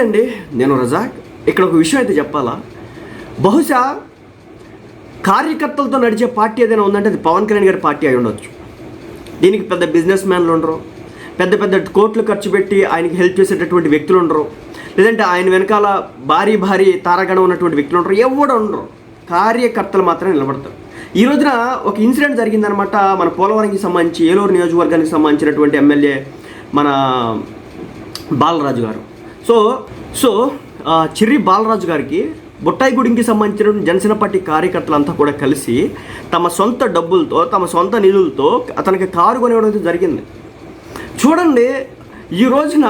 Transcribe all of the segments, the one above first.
అండి. నేను రజాక్ ఇక్కడ ఒక విషయం అయితే చెప్పాలా? బహుశా కార్యకర్తలతో నడిచే పార్టీ ఏదైనా ఉందంటే అది పవన్ కళ్యాణ్ గారి పార్టీ అయి ఉండొచ్చు. దీనికి పెద్ద బిజినెస్ మ్యాన్లు ఉండరు. పెద్ద పెద్ద కోట్లు ఖర్చు పెట్టి ఆయనకి హెల్ప్ చేసేటటువంటి వ్యక్తులు ఉండరు. లేదంటే ఆయన వెనకాల భారీ భారీ తారాగణం ఉన్నటువంటి వ్యక్తులు ఉండరు. ఎవడు ఉండరు. కార్యకర్తలు మాత్రమే నిలబడతారు. ఈ రోజున ఒక ఇన్సిడెంట్ జరిగిందనమాట మన పోలవరంకి సంబంధించి ఏలూరు నియోజకవర్గానికి సంబంధించినటువంటి ఎమ్మెల్యే మన బాలరాజు గారు. సో సో చిర్రి బాలరాజు గారికి బొట్టాయిగూడెంకి సంబంధించిన జనసేన పార్టీ కార్యకర్తలంతా కూడా కలిసి తమ సొంత డబ్బులతో తమ సొంత నిధులతో అతనికి కారు కొనివ్వడం జరిగింది. చూడండి ఈ రోజున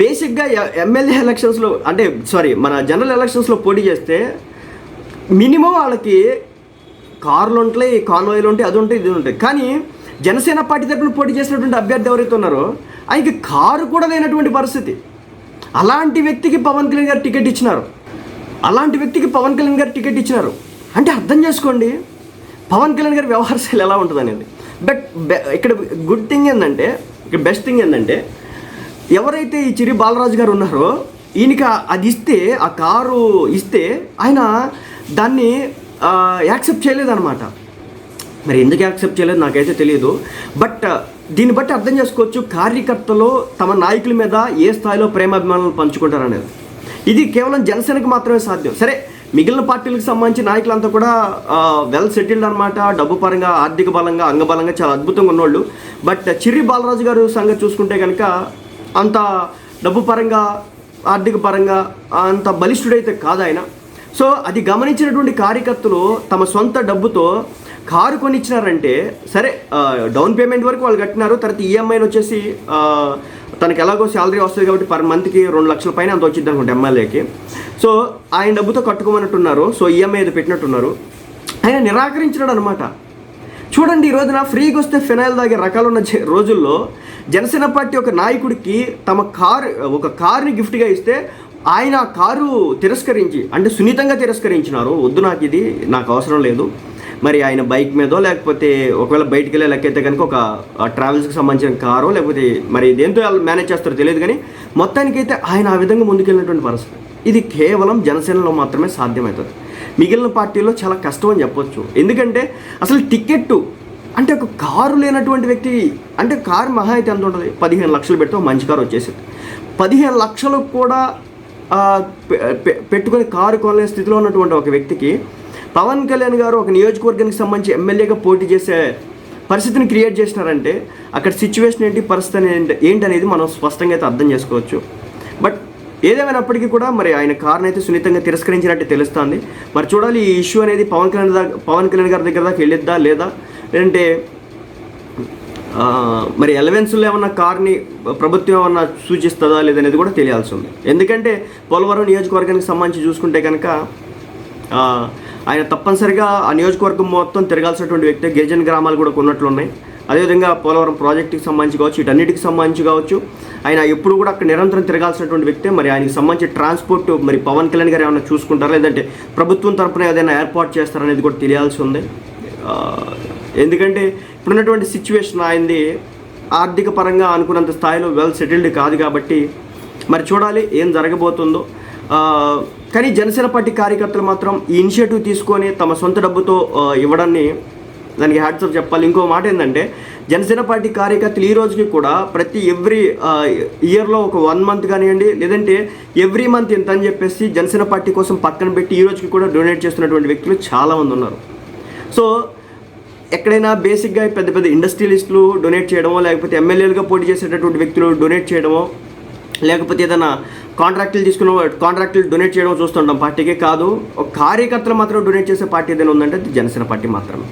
బేసిక్గా ఎమ్మెల్యే ఎలక్షన్స్లో అంటే సారీ మన జనరల్ ఎలక్షన్స్లో పోటీ చేస్తే మినిమం వాళ్ళకి కార్లు ఉంటాయి కాన్వాయిలు ఉంటాయి అది ఉంటాయి ఇది ఉంటాయి. కానీ జనసేన పార్టీ తరఫున పోటీ చేసినటువంటి అభ్యర్థి ఎవరైతే ఉన్నారో ఆయనకి కారు కూడా లేనటువంటి పరిస్థితి. అలాంటి వ్యక్తికి పవన్ కళ్యాణ్ గారు టికెట్ ఇచ్చినారు. అలాంటి వ్యక్తికి పవన్ కళ్యాణ్ గారు టికెట్ ఇచ్చినారు. అంటే అర్థం చేసుకోండి పవన్ కళ్యాణ్ గారి వ్యవహార శైలి ఎలా ఉంటుంది అనేది బట్ ఇక్కడ గుడ్ థింగ్ ఏంటంటే ఇక్కడ బెస్ట్ థింగ్ ఏంటంటే ఎవరైతే ఈ చిరి బాలరాజు గారు ఉన్నారో ఈయనకి అది ఇస్తే ఆ కారు ఇస్తే ఆయన దాన్ని యాక్సెప్ట్ చేయలేదన్నమాట. మరి ఎందుకు యాక్సెప్ట్ చేయలేదు నాకైతే తెలియదు. బట్ దీన్ని బట్టి అర్థం చేసుకోవచ్చు కార్యకర్తలు తమ నాయకుల మీద ఏ స్థాయిలో ప్రేమాభిమానాలు పంచుకుంటారనేది. ఇది కేవలం జనసేనకు మాత్రమే సాధ్యం. సరే మిగిలిన పార్టీలకు సంబంధించి నాయకులంతా కూడా వెల్ సెటిల్డ్ అనమాట డబ్బు పరంగా ఆర్థిక బలంగా అంగబలంగా చాలా అద్భుతంగా ఉన్నోళ్ళు. బట్ చిర్రి బాలరాజు గారు సంగతి చూసుకుంటే కనుక అంత డబ్బు పరంగా ఆర్థిక పరంగా అంత బలిష్ఠుడైతే కాదు ఆయన. సో అది గమనించినటువంటి కార్యకర్తలు తమ సొంత డబ్బుతో కారు కొనిచ్చినారంటే సరే డౌన్ పేమెంట్ వరకు వాళ్ళు కట్టినారు తర్వాత ఈఎంఐని వచ్చేసి తనకి ఎలాగో శాలరీ వస్తుంది కాబట్టి పర్ మంత్కి రెండు లక్షల పైన అంత వచ్చింది అనుకుంటే ఎమ్మెల్యేకి. సో ఆయన డబ్బుతో కట్టుకోమన్నట్టున్నారు సో ఈఎంఐ అది పెట్టినట్టున్నారు. ఆయన నిరాకరించినాడు అనమాట చూడండి ఈ రోజున ఫ్రీగా వస్తే ఫినాయిల్ తాగే రకాలున్న రోజుల్లో జనసేన పార్టీ ఒక నాయకుడికి తమ కారు ఒక కారుని గిఫ్ట్గా ఇస్తే ఆయన ఆ కారు తిరస్కరించి అంటే సున్నితంగా తిరస్కరించినారు. వద్దు నాకు ఇది నాకు అవసరం లేదు. మరి ఆయన బైక్ మీదో లేకపోతే ఒకవేళ బయటికి వెళ్ళే లెక్క అయితే కనుక ఒక ట్రావెల్స్కి సంబంధించిన కారో లేకపోతే మరి దేంతో మేనేజ్ చేస్తారో తెలియదు కానీ మొత్తానికైతే ఆయన ఆ విధంగా ముందుకెళ్ళినటువంటి పరిస్థితి. ఇది కేవలం జనసేనలో మాత్రమే సాధ్యమవుతుంది. మిగిలిన పార్టీల్లో చాలా కష్టం అని చెప్పొచ్చు. ఎందుకంటే అసలు టికెట్ అంటే ఒక కారు లేనటువంటి వ్యక్తి అంటే కారు మహా అయితే ఎంత ఉంటుంది? పదిహేను లక్షలు పెడితే మంచి కారు వచ్చేసింది. పదిహేను లక్షలకు కూడా పెట్టుకుని కారు కొనలేని స్థితిలో ఉన్నటువంటి ఒక వ్యక్తికి పవన్ కళ్యాణ్ గారు ఒక నియోజకవర్గానికి సంబంధించి ఎమ్మెల్యేగా పోటీ చేసే పరిస్థితిని క్రియేట్ చేసినారంటే అక్కడ సిచ్యువేషన్ ఏంటి పరిస్థితి ఏంటి ఏంటనేది మనం స్పష్టంగా అయితే అర్థం చేసుకోవచ్చు. బట్ ఏదేమైనప్పటికీ కూడా మరి ఆయన కారుని అయితే సున్నితంగా తిరస్కరించినట్టు తెలుస్తుంది. మరి చూడాలి ఈ ఇష్యూ అనేది పవన్ కళ్యాణ్ దాకా పవన్ కళ్యాణ్ గారి దగ్గర దాకా వెళ్ళిద్దా లేదా? లేదంటే మరి ఎలవెన్స్లో ఏమన్నా కార్ని ప్రభుత్వం ఏమన్నా సూచిస్తుందా లేదనేది కూడా తెలియాల్సి ఉంది. ఎందుకంటే పోలవరం నియోజకవర్గానికి సంబంధించి చూసుకుంటే కనుక ఆయన తప్పనిసరిగా ఆ నియోజకవర్గం మొత్తం తిరగాల్సినటువంటి వ్యక్తి గిరిజన గ్రామాలు కూడా కొన్నట్లు ఉన్నాయి అదేవిధంగా పోలవరం ప్రాజెక్టుకి సంబంధించి కావచ్చు వీటన్నిటికి సంబంధించి కావచ్చు ఆయన ఎప్పుడు కూడా అక్కడ నిరంతరం తిరగాల్సినటువంటి వ్యక్తి. మరి ఆయనకి సంబంధించి ట్రాన్స్పోర్ట్ మరి పవన్ కళ్యాణ్ గారు ఏమైనా చూసుకుంటారా? లేదంటే ప్రభుత్వం తరపున ఏదైనా ఏర్పాటు చేస్తారనేది కూడా తెలియాల్సి ఉంది. ఎందుకంటే ఇప్పుడున్నటువంటి సిచ్యువేషన్ ఆయనది ఆర్థిక పరంగా అనుకున్నంత స్థాయిలో వెల్ సెటిల్డ్ కాదు కాబట్టి మరి చూడాలి ఏం జరగబోతుందో. కానీ జనసేన పార్టీ కార్యకర్తలు మాత్రం ఈ ఇనిషియేటివ్ తీసుకొని తమ సొంత డబ్బుతో ఇవ్వడాన్ని దానికి హ్యాట్సప్ చెప్పాలి. ఇంకో మాట ఏంటంటే జనసేన పార్టీ కార్యకర్తలు ఈ రోజుకి కూడా ప్రతి ఎవ్రీ ఇయర్లో ఒక వన్ మంత్ కానివ్వండి లేదంటే ఎవ్రీ మంత్ ఇంత అని చెప్పేసి జనసేన పార్టీ కోసం పక్కన పెట్టి ఈ రోజుకి కూడా డొనేట్ చేస్తున్నటువంటి వ్యక్తులు చాలామంది ఉన్నారు. సో ఎక్కడైనా బేసిక్గా పెద్ద పెద్ద ఇండస్ట్రియలిస్టులు డొనేట్ చేయడమో లేకపోతే ఎమ్మెల్యేలుగా పోటీ చేసేటటువంటి వ్యక్తులు డొనేట్ చేయడమో లేకపోతే ఏదైనా కాంట్రాక్టులు తీసుకున్న కాంట్రాక్టులు డొనేట్ చేయడం చూస్తుంటాం. పార్టీకే కాదు ఒక కార్యకర్తలు మాత్రం డొనేట్ చేసే పార్టీ ఏదైనా ఉందంటే అది జనసేన పార్టీ మాత్రమే.